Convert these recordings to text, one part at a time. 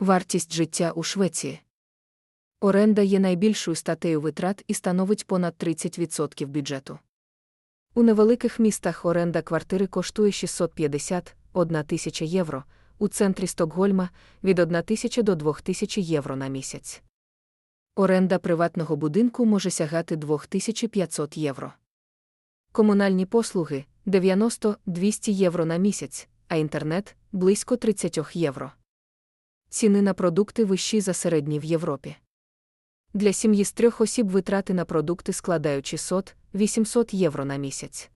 Вартість життя у Швеції. Оренда є найбільшою статтею витрат і становить понад 30% бюджету. У невеликих містах оренда квартири коштує 650 1 тисяча євро, у центрі Стокгольма від 1 тисяча до 2 тисяч євро на місяць. Оренда приватного будинку може сягати 2500 євро. Комунальні послуги 90-200 євро на місяць, а інтернет близько 30 євро. Ціни на продукти вищі за середні в Європі. Для сім'ї з трьох осіб витрати на продукти складають 600-800 євро на місяць.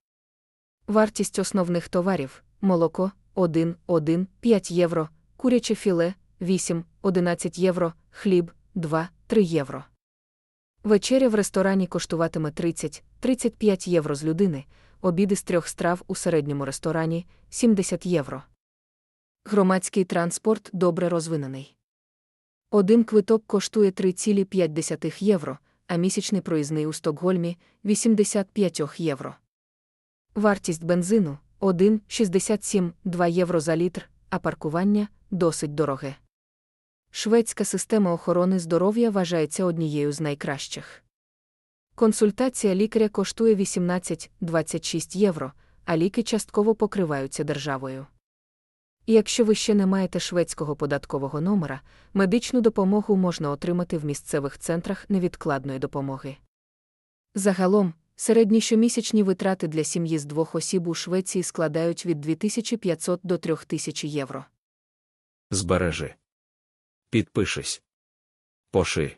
Вартість основних товарів молоко 1, 1, 5 євро, куряче філе 8, 11 євро, хліб 2, 3 євро. Вечеря в ресторані коштуватиме 30-35 євро з людини, обіди з трьох страв у середньому ресторані 70 євро. Громадський транспорт добре розвинений. Один квиток коштує 3,5 євро, а місячний проїзний у Стокгольмі 85 євро. Вартість бензину 1,67 2 євро за літр, а паркування досить дороге. Шведська система охорони здоров'я вважається однією з найкращих. Консультація лікаря коштує 18-26 євро, а ліки частково покриваються державою. Якщо ви ще не маєте шведського податкового номера, медичну допомогу можна отримати в місцевих центрах невідкладної допомоги. Загалом, середні щомісячні витрати для сім'ї з двох осіб у Швеції складають від 2500 до 3000 євро. Збережи. Підпишись. Поши.